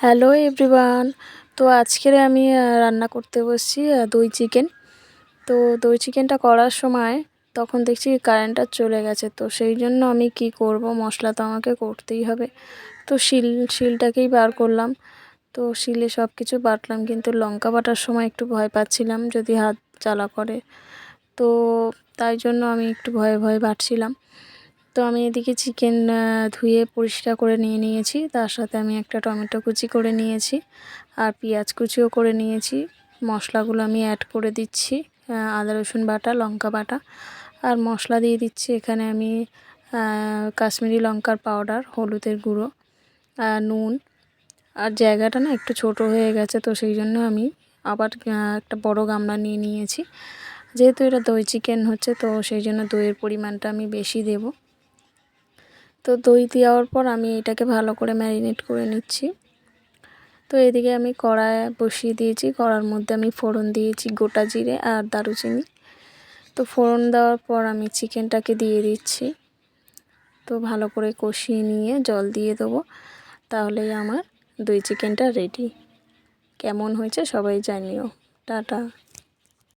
Hello everyone তো আজকের আমি রান্না করতে বসছি দই চিকেন তো দই চিকেনটা করার সময় তখন দেখছি কারেন্টটা চলে গেছে। তো সেই জন্য আমি কি করব? মশলা তো আমাকে করতেই হবে। তো শিল, শিলটাকেই বার করলাম। তো শিলে সব কিছু বাটলাম, কিন্তু লঙ্কা বাটার সময় একটু ভয় পাচ্ছিলাম, যদি হাত জ্বালা করে। তো তাই জন্য আমি একটু ভয়ে ভয়ে বাটছিলাম। তো আমি এদিকে চিকেন ধুয়ে পরিষ্কার করে নিয়ে নিয়েছি। তার সাথে আমি একটা টমেটো কুচি করে নিয়েছি আর পেঁয়াজ কুচিও করে নিয়েছি। মশলাগুলো আমি অ্যাড করে দিচ্ছি আদা, রসুন বাটা, লঙ্কা বাটা। আর মশলা দিয়ে দিচ্ছি এখানে আমি কাশ্মীরি লঙ্কার পাউডার হলুদের গুঁড়ো আর নুন। আর জায়গাটা না একটু ছোট হয়ে গেছে, তো সেই জন্য আমি আবার একটা বড় গামলা নিয়ে নিয়েছি। যেহেতু এটা দই চিকেন হচ্ছে, তো সেই জন্য দইয়ের পরিমাণটা আমি বেশি দেব। তো দই দেওয়ার পর আমি এটাকে ভালো করে ম্যারিনেট করে নিচ্ছি। তো এদিকে আমি কড়ায় বসিয়ে দিয়েছি। কড়ার মধ্যে আমি ফোড়ন দিয়েছি গোটা জিরে আর দারুচিনি। তো ফোড়ন দেওয়ার পর আমি চিকেনটাকে দিয়ে দিচ্ছি। তো ভালো করে কষিয়ে নিয়ে জল দিয়ে দেবো। তাহলেই আমার দই চিকেনটা রেডি। কেমন হয়েছে সবাই জানিও। টাটা।